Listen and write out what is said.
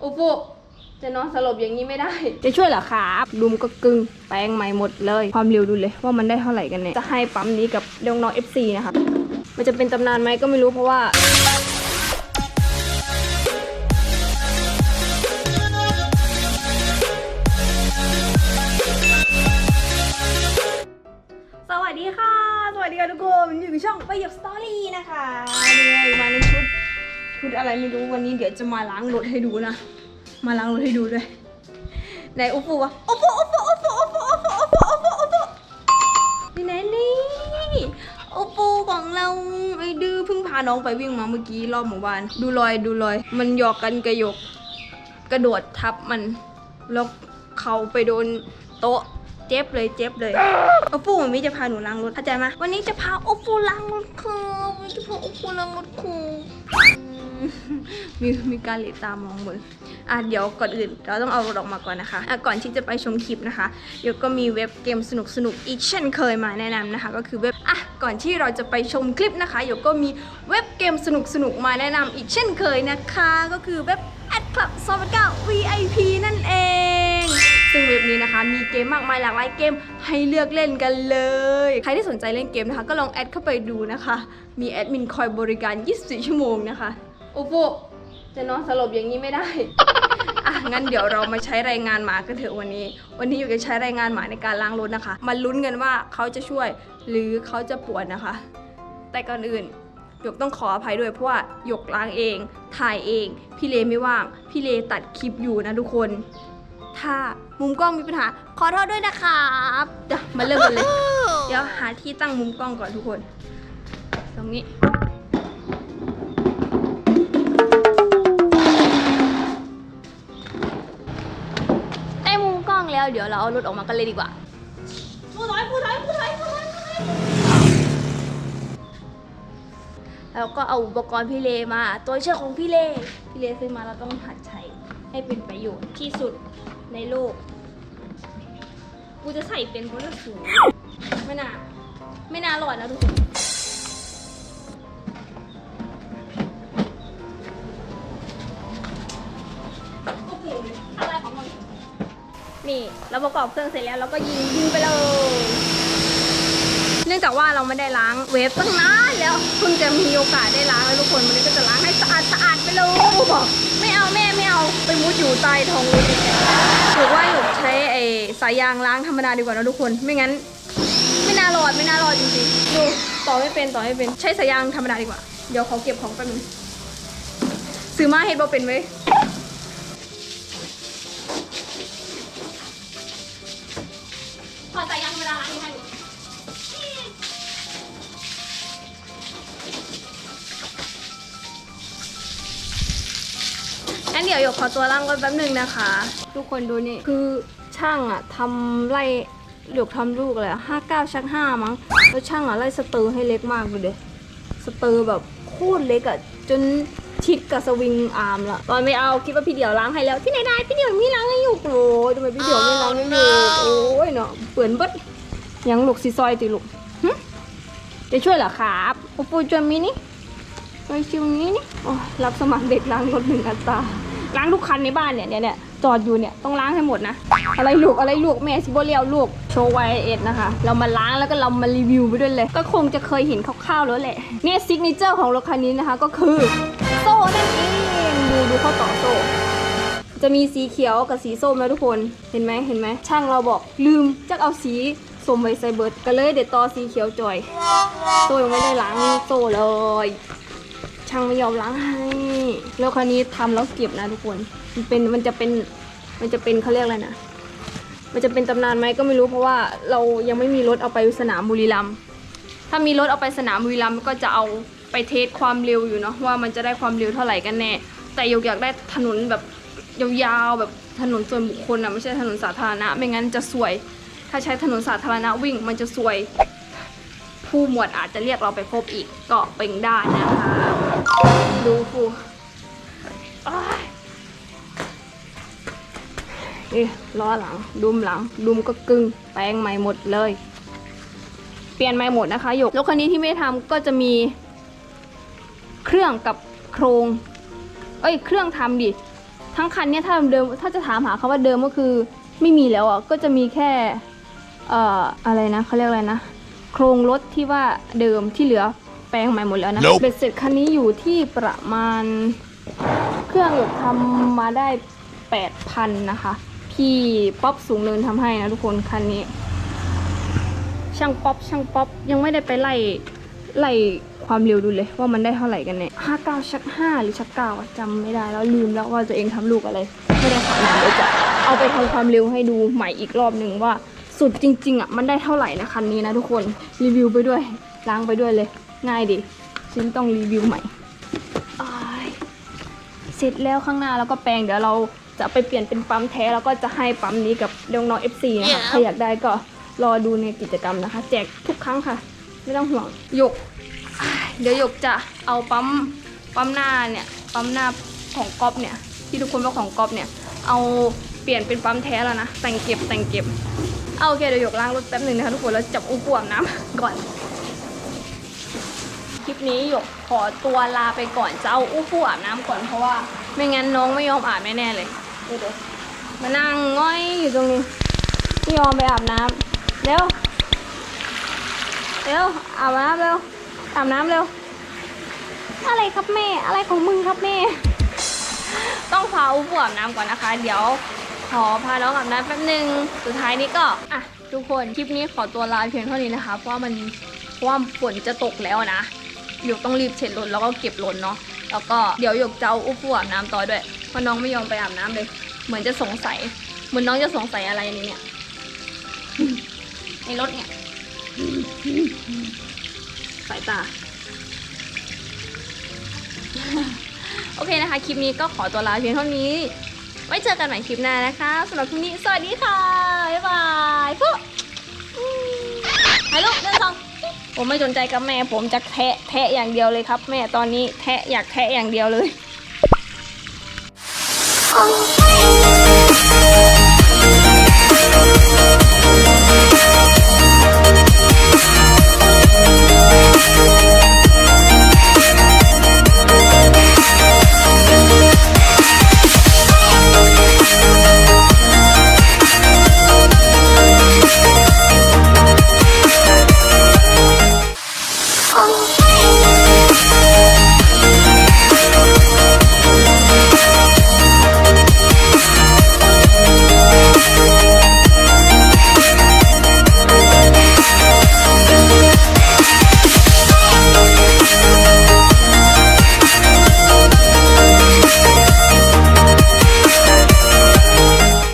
โอ้ปุจะนอนสลบอย่างนี้ไม่ได้ จะช่วยเหรอครับดุมก็กึ่งแปลงใหม่หมดเลย ความเร็วดูเลย ว่ามันได้เท่าไหร่กันเนี่ย จะให้ปั๊มนี้กับเรื่องน้อง FC นะคะ มันจะเป็นตำนานไหมก็ไม่รู้เพราะว่า อะไรไม่รู้วันนี้เดี๋ยวจะมาล้างรถให้ดูนะ มาล้างรถให้ดูด้วยไหนอุฟูวะอุฟูอุฟูอุฟูอุฟูอุฟูอุฟูอุฟูอุฟูนี่ไหนนี่อุฟูของเราไอ้ดื้อเพิ่งพาน้องไปวิ่งมาเมื่อกี้รอบหมู่บ้าน ดูรอยดูรอย มันหยอกกันกระยก กระโดดทับมันแล้วเขาไปโดนโต๊ะเจ็บเลยเจ็บเลยโอฟูมันไม่จะพาหนูล้างรถเข้าใจไหมวันนี้จะพาโอฟูล้างรถค่ะวันนี้จะพาโอฟูล้างรถค่ะอื มีมีการเหลตามองบนอะเดี๋ยวก่อนอื่น เราต้องเอารถออกมาก่อนนะคะอะก่อนที่จะไปชมคลิปนะคะเดี๋ยวก็มีเว็บเกมสนุกสนุกอีกเช่นเคยมาแนะนำนะคะ ก็คือเว็บอะก่อนที่เราจะไปชมคลิปนะคะเดี๋ยวก็มีเว็บเกมสนุกสนุกมาแนะนำอีกเช่นเคยนะคะ ก็คือเว็บ at club 2 9 VIP นั่นเองซึ่งเว็บนี้นะคะมีเกมมากมายหลากหลายเกมให้เลือกเล่นกันเลย ใครที่สนใจเล่นเกมนะคะ ก็ลองแอดเข้าไปดูนะคะ มีแอดมินคอยบริการ 24 ชั่วโมงนะคะ อ้โหจะนอนสลบอย่างนี้ไม่ได้ อะงั้นเดี๋ยวเรามาใช้แรงงานหมากันเถอะวันนี้ วันนี้อยู่จะใช้แรงงานหมาในการล้างรถนะคะ มาลุ้นกันว่าเขาจะช่วย หรือเขาจะปวดนะคะ แต่ก่อนอื่นหยกต้องขออภัยด้วยเพราะว่าหยกล้างเอง ถ่ายเอง พี่เลไม่ว่าง พี่เลตัดคลิปอยู่นะทุกคน ถ้ามุมกล้องมีปัญหา ขอโทษด้วยนะครับเดี๋ยวมาเริ่มกันเลย เดี๋ยวหาที่ตั้งมุมกล้องก่อนทุกคน ตรงนี้ แล้วเดี๋ยวเราเอารถออกมากันเลยดีกว่าผู้ถอยผู้ถอยผู้ถอยผู้ถอยผู้ถอยแล้วก็เอาอุปกรณ์พี่เลมา ตัวเชือกของพี่เลพี่เลซื้อมาเราต้องหัดใช้ให้เป็นประโยชน์ที่สุดในโลก กูจะใส่เป็นเพราะเรื่องสูงไม่น่า ไม่น่ารอดนะทุกคน นี่ เราประกอบเครื่องเสร็จแล้วเราก็ยิงยิงไปเลย เนื่องจากว่าเราไม่ได้ล้างเวฟตั้งนานแล้วเพิ่งจะมีโอกาสได้ล้างแล้วทุกคนวันนี้ก็จะล้างให้สะอาดสะอาดไปเลยบอกไม่เอาแม่ไม่เอาไปมุดอยู่ใต้ท้องรถถือว่าหนูใช้ไอ้สายยางล้างธรรมดาดีกว่านะทุกคนไม่งั้น ไม่น่ารอดไม่น่ารอดจริงๆดูต่อไม่เป็นต่อไม่เป็นใช้สายยางธรรมดาดีกว่าเดี๋ยวเขาเก็บของแป๊บนึงซื้อมาเฮ็ดบ่เป็นเว้ เดี๋ยวหยกขอตัวล่างก่อนแป๊บหนึ่งนะคะ ทุกคนดูนี่คือช่างอะทำไล่หยกทำลูกเลยห้าเก้าชักห้ามั้งแล้วช่างอะไล่สเตอร์ให้เล็กมากเลยเดสเตอร์แบบโคตรเล็กอะจนชิดกับสวิงอาร์มละตอนไม่เอาคิดว่าพี่เดี่ยวล้างให้แล้วที่ไหนได้พี่เดี่ยวไม่ล้างให้หยกโอ้ยทำไมพี่เดี่ยวไม่ล้างให้หยกโอ้ยเนาะเปื่อนเบิดยังลูกซีซอยติลูกจะช่วยเหรอครับปูปูจวนมินี่ไปชิวนี้นี่โอ้รับสมัครเด็กล้างรถหนึ่งอัตรา ล้างทุกคันในบ้านเนี่ยเนี่ยเนี่ยจอดอยู่เนี่ยต้องล้างให้หมดนะ อะไรลูกอะไรลูกแม่ซิโบเลียวลูกโชว์ไวเอ็ดนะคะ เรามาล้างแล้วก็เรามารีวิวไปด้วยเลย ก็คงจะเคยเห็นคร่าวๆแล้วแหละเนี่ยซิกเนเจอร์ของรถคันนี้นะคะก็คือโซ่นั่นเองดูดูเขาต่อโซ่จะมีสีเขียวกับสีส้มนะทุกคนเห็นไหมเห็นไหมช่างเราบอกลืมจะเอาสีส้มไว้ใส่เบิร์ดก็เลยเด็ดต่อสีเขียวจอยโซ่ยังไม่ได้ล้างโซ่เลย ช่างไม่ยอมล้างให้ แล้วคราวนี้ทำแล้วเก็บนะทุกคน มันเป็นมันจะเป็นมันจะเป็นเขาเรียกอะไรนะ มันจะเป็นตำนานไหมก็ไม่รู้เพราะว่าเรายังไม่มีรถเอาไปสนามบุรีรัมย์ ถ้ามีรถเอาไปสนามบุรีรัมย์ก็จะเอาไปเทสความเร็วอยู่เนาะว่ามันจะได้ความเร็วเท่าไหร่กันแน่ แต่ยกอยากได้ถนนแบบยาวๆแบบถนนส่วนบุคคลอะไม่ใช่ถนนสาธารณะ ไม่งั้นจะสวย ถ้าใช้ถนนสาธารณะวิ่งมันจะสวย ผู้หมวดอาจจะเรียกเราไปพบอีกก็เป็นได้นะคะ ดูฟูอ้ยนี่ล้อหลัง ดุมหลัง ดุมก็กึ่งแปลงใหม่หมดเลย เปลี่ยนใหม่หมดนะคะหยกรถคันนี้ที่ไม่ทำก็จะมี เครื่องกับโครง เอ้ย เครื่องทำดิ ทั้งคันเนี่ยถ้าเดิมถ้าจะถามหาคาว่าเดิมก็คือไม่มีแล้วอะก็จะมีแค่ เอ่ออะไรนะเขาเรียกอะไรนะ โครงรถที่ว่าเดิมที่เหลือ แปลงใหม่หมดแล้วนะ Nope เบ็ดเสร็จคันนี้อยู่ที่ประมาณ เครื่องหยดทำมาได้ 8,000 นะคะ พี่ป๊อปสูงเนินทำให้นะทุกคนคันนี้ ช่างป๊อปช่างป๊อปยังไม่ได้ไปไล่ไล่ความเร็วดูเลยว่ามันได้เท่าไหร่กันเนี่ยห้าเก้าชักห้าหรือชักเก้าอะจำไม่ได้แล้วลืมแล้วว่าตัวเองทำลูกอะไร ไม่ได้ขับนานเดี๋ยวจะเอาไปทำความเร็วให้ดูใหม่อีกรอบหนึ่งว่าสุดจริง ๆอะมันได้เท่าไหร่นะคันนี้นะทุกคนรีวิวไปด้วยล้างไปด้วยเลย ง่ายดีฉันต้องรีวิวใหม่อ้ายเสร็จแล้วข้างหน้าแล้วก็แปลงเดี๋ยวเราจะไปเปลี่ยนเป็นปั๊มแท้แล้วก็จะให้ปั๊มนี้กับน้องๆ FC นะคะใครอยากได้ก็รอดูในกิจกรรมนะคะ แจกทุกครั้งค่ะ ไม่ต้องห่วงหยกอ้ายเดี๋ยวหยกจะเอาปั๊มปั๊มหน้าเนี่ยปั๊มหน้าของก๊อฟเนี่ยที่ทุกคนว่าของก๊อฟเนี่ยเอาเปลี่ยนเป็นปั๊มแท้แล้วนะแต่งเก็บแต่งเก็บเอาโอเคเดี๋ยวหยกล้างรถแป๊บหนึ่งนะคะทุกคนแล้วจับอุ้งกวมน้ำก่อนค ลิปนี้หยกขอตัวลาไปก่อนจะเอาอู้ฟู่อาบน้ำก่อนเพราะว่า ไม่งั้นน้องไม่ยอมอาบแน่ๆเลยดูเดี๋ยวมานั่งง่อยอยู่ตรงนี้ไม่ยอมไปอาบน้ำเร็วเร็วอาบน้ำเร็วอาบน้ำเร็ว อะไรครับแม่ อะไรของมึงครับแม่ ต้องพาอู้ฟู่อาบน้ำก่อนนะคะ เดี๋ยวขอพาน้องอาบน้ำแป๊บนึง สุดท้ายนี้ก็ อะ ทุกคน คลิปนี้ขอตัวลาเพียงเท่านี้นะคะ เพราะว่ามันเพราะว่าฝนจะตกแล้วนะ หยกต้องรีบเช็ดรถแล้วก็เก็บรถเนาะแล้วก็เดี๋ยวหยกจะเอาอุ้ฟูอาบน้ำต่อด้วยเพราะน้องไม่ยอมไปอาบน้ำเลย เหมือนจะสงสัย เหมือนน้องจะสงสัยอะไรในเนี่ยในรถเนี่ยสายตาโอเคนะคะ คลิปนี้ก็ขอตัวลาเพียงเท่านี้ ไว้เจอกันใหม่คลิปหน้านะคะสำหรับคลิปนี้ สวัสดีค่ะ บ๊ายบายปุ๊บฮัลโหลเดินสอง ผมไม่สนใจกับแม่ ผมจะแทะแทะอย่างเดียวเลยครับ แม่ตอนนี้แทะอยากแทะอย่างเดียวเลย